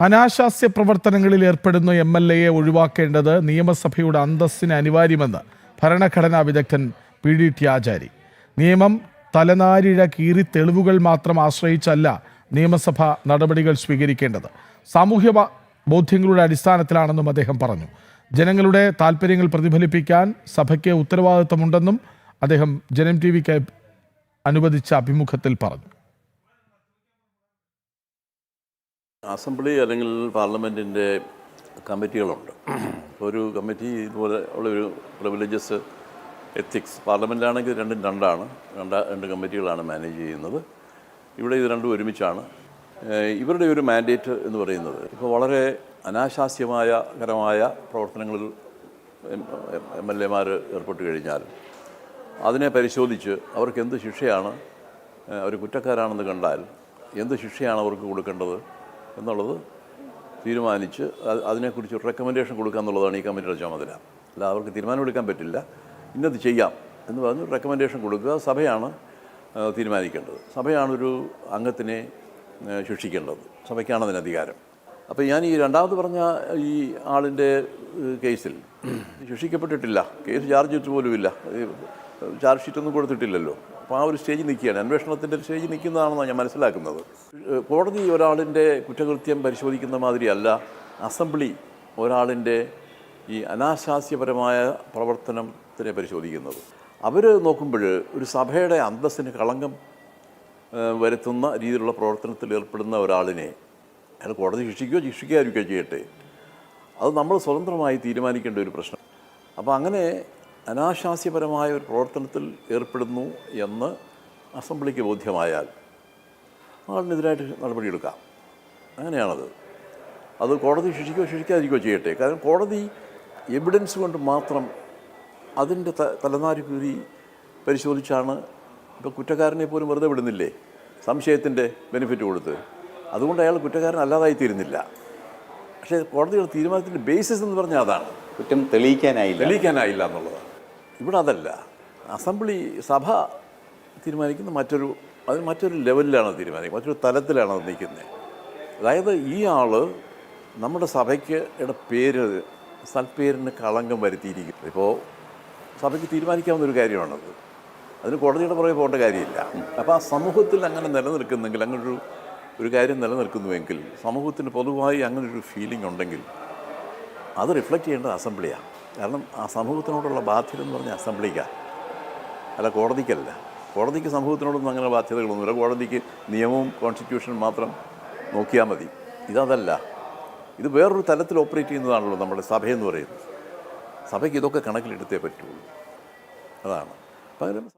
അനാശാസ്യ പ്രവർത്തനങ്ങളിൽ ഏർപ്പെടുന്ന M L എയെ ഒഴിവാക്കേണ്ടത് നിയമസഭയുടെ അന്തസ്സിന് അനിവാര്യമെന്ന് ഭരണഘടനാ വിദഗ്ധൻ പി ഡി ടി ആചാരി നിയമം തലനാരിഴ കീറി തെളിവുകൾ മാത്രം ആശ്രയിച്ചല്ല നിയമസഭ നടപടികൾ സ്വീകരിക്കേണ്ടത്. സാമൂഹ്യ ബോധ്യങ്ങളുടെ അടിസ്ഥാനത്തിലാണെന്നും അദ്ദേഹം പറഞ്ഞു. ജനങ്ങളുടെ താല്പര്യങ്ങൾ പ്രതിഫലിപ്പിക്കാൻ സഭയ്ക്ക് ഉത്തരവാദിത്തമുണ്ടെന്നും അദ്ദേഹം ജനം ടി വിക്ക് അനുവദിച്ച അഭിമുഖത്തിൽ പറഞ്ഞു. അസംബ്ലി അല്ലെങ്കിൽ പാർലമെന്റിന്റെ കമ്മിറ്റികളുണ്ട്. ഒരു കമ്മിറ്റി ഇതുപോലെ ഉള്ള ഒരു എത്തിക്സ് പാർലമെന്റിലാണെങ്കിൽ രണ്ടും രണ്ടാണ്. രണ്ട രണ്ട് കമ്മിറ്റികളാണ് മാനേജ് ചെയ്യുന്നത്. ഇവിടെ ഇത് രണ്ടും ഒരുമിച്ചാണ്. ഇവരുടെ ഒരു മാൻഡേറ്റ് എന്ന് പറയുന്നത് ഇപ്പോൾ വളരെ അനാശാസ്യമായ കരമായ പ്രവർത്തനങ്ങളിൽ എം എൽ എമാർ ഏർപ്പെട്ട് കഴിഞ്ഞാൽ അതിനെ പരിശോധിച്ച് അവർക്ക് എന്ത് ശിക്ഷയാണ് അവർ കുറ്റക്കാരാണെന്ന് കണ്ടാൽ എന്ത് ശിക്ഷയാണ് അവർക്ക് കൊടുക്കേണ്ടത്? എന്നുള്ളത് തീരുമാനിച്ച് അതിനെക്കുറിച്ച് റെക്കമെൻഡേഷൻ കൊടുക്കുക എന്നുള്ളതാണ് ഈ കമ്മിറ്റിയുടെ ചുമതല. അല്ല അവർക്ക് തീരുമാനമെടുക്കാൻ പറ്റില്ല. ഇന്നത് ചെയ്യാം എന്ന് പറഞ്ഞ് റെക്കമെൻഡേഷൻ കൊടുക്കുക. സഭയാണ് തീരുമാനിക്കേണ്ടത്. സഭയാണൊരു അംഗത്തിനെ ശിക്ഷിക്കേണ്ടത്. സഭയ്ക്കാണ് അതിന് അധികാരം. അപ്പോൾ ഞാൻ ഈ രണ്ടാമത് പറഞ്ഞ ഈ ആളിന്റെ കേസിൽ ശിക്ഷിക്കപ്പെട്ടിട്ടില്ല. കേസ് ചാർജ് ചെയ്തിട്ട് പോലുമില്ല. ചാർജ് ഷീറ്റൊന്നും കൊടുത്തിട്ടില്ലല്ലോ. അപ്പോൾ ആ ഒരു സ്റ്റേജിൽ നിൽക്കുകയാണ്. അന്വേഷണത്തിന്റെ ഒരു സ്റ്റേജിൽ നിൽക്കുന്നതാണെന്നാണ് ഞാൻ മനസ്സിലാക്കുന്നത്. കോടതി ഒരാളിന്റെ കുറ്റകൃത്യം പരിശോധിക്കുന്ന മാതിരിയല്ല. അസംബ്ലി ഒരാളിന്റെ ഈ അനാശാസ്യപരമായ പ്രവർത്തനത്തിനെ പരിശോധിക്കുന്നത്. അവർ നോക്കുമ്പോൾ ഒരു സഭയുടെ അന്തസ്സിന് കളങ്കം വരുത്തുന്ന രീതിയിലുള്ള പ്രവർത്തനത്തിൽ ഏർപ്പെടുന്ന ഒരാളിനെ അയാൾ കോടതി ശിക്ഷിക്കുകയോ ശിക്ഷിക്കാതിരിക്കുകയോ ചെയ്യട്ടെ. അത് നമ്മൾ സ്വതന്ത്രമായി തീരുമാനിക്കേണ്ട ഒരു പ്രശ്നം. അപ്പോൾ അങ്ങനെ അനാശാസ്യപരമായ ഒരു പ്രവർത്തനത്തിൽ ഏർപ്പെടുന്നു എന്ന് അസംബ്ലിക്ക് ബോധ്യമായാൽ ആളിനെതിരായിട്ട് നടപടിയെടുക്കാം. അങ്ങനെയാണത്. അത് കോടതി ശിക്ഷിക്കുകയോ ശിക്ഷിക്കാതിരിക്കുകയോ ചെയ്യട്ടെ. കാരണം കോടതി എവിഡൻസ് കൊണ്ട് മാത്രം അതിന്റെ ത തലനാരി കീറി പരിശോധിച്ചാണ് ഇപ്പോൾ കുറ്റക്കാരനെ പോലും വെറുതെ വിടുന്നില്ലേ? സംശയത്തിന്റെ ബെനിഫിറ്റ് കൊടുത്ത്. അതുകൊണ്ട് അയാൾ കുറ്റക്കാരൻ അല്ലാതായി തീരുന്നില്ല പക്ഷേ കോടതിയുടെ തീരുമാനത്തിന്റെ ബേസിസ് എന്ന് പറഞ്ഞാൽ അതാണ്. കുറ്റം തെളിയിക്കാനായില്ല. തെളിയിക്കാനായില്ല എന്നുള്ളതാണ്. ഇവിടെ അതല്ല. അസംബ്ലി സഭ തീരുമാനിക്കുന്ന മറ്റൊരു അതിന് മറ്റൊരു ലെവലിലാണ് തീരുമാനിക്കുന്നത്. മറ്റൊരു തലത്തിലാണ് അത് നിൽക്കുന്നത്. അതായത് ഈ ആൾ നമ്മുടെ സഭയ്ക്ക് പേര് സൽപ്പേരിന് കളങ്കം വരുത്തിയിരിക്കും ഇപ്പോൾ സഭയ്ക്ക് തീരുമാനിക്കാവുന്ന ഒരു കാര്യമാണത്. അതിന് കോടതിയുടെ പുറകെ പോകേണ്ട കാര്യമില്ല. അപ്പോൾ ആ സമൂഹത്തിൽ അങ്ങനെ നിലനിൽക്കുന്നെങ്കിൽ അങ്ങനൊരു ഒരു കാര്യം നിലനിൽക്കുന്നുവെങ്കിൽ സമൂഹത്തിന് പൊതുവായി അങ്ങനൊരു ഫീലിംഗ് ഉണ്ടെങ്കിൽ അത് റിഫ്ലക്റ്റ് ചെയ്യേണ്ടത് അസംബ്ലിയാണ് കാരണം ആ സമൂഹത്തിനോടുള്ള ബാധ്യത എന്ന് പറഞ്ഞാൽ അസംബ്ലിക്കാണ് അല്ല കോടതിക്കല്ല. കോടതിക്ക് സമൂഹത്തിനോടൊന്നും അങ്ങനെ ബാധ്യതകളൊന്നുമില്ല കോടതിക്ക് നിയമവും കോൺസ്റ്റിറ്റ്യൂഷനും മാത്രം നോക്കിയാൽ മതി. ഇതതല്ല. ഇത് വേറൊരു തലത്തിൽ ഓപ്പറേറ്റ് ചെയ്യുന്നതാണല്ലോ നമ്മുടെ സഭയെന്ന് പറയുന്നത്. സഭയ്ക്ക് ഇതൊക്കെ കണക്കിലെടുത്തേ പറ്റുള്ളൂ. അതാണ്. അതിന്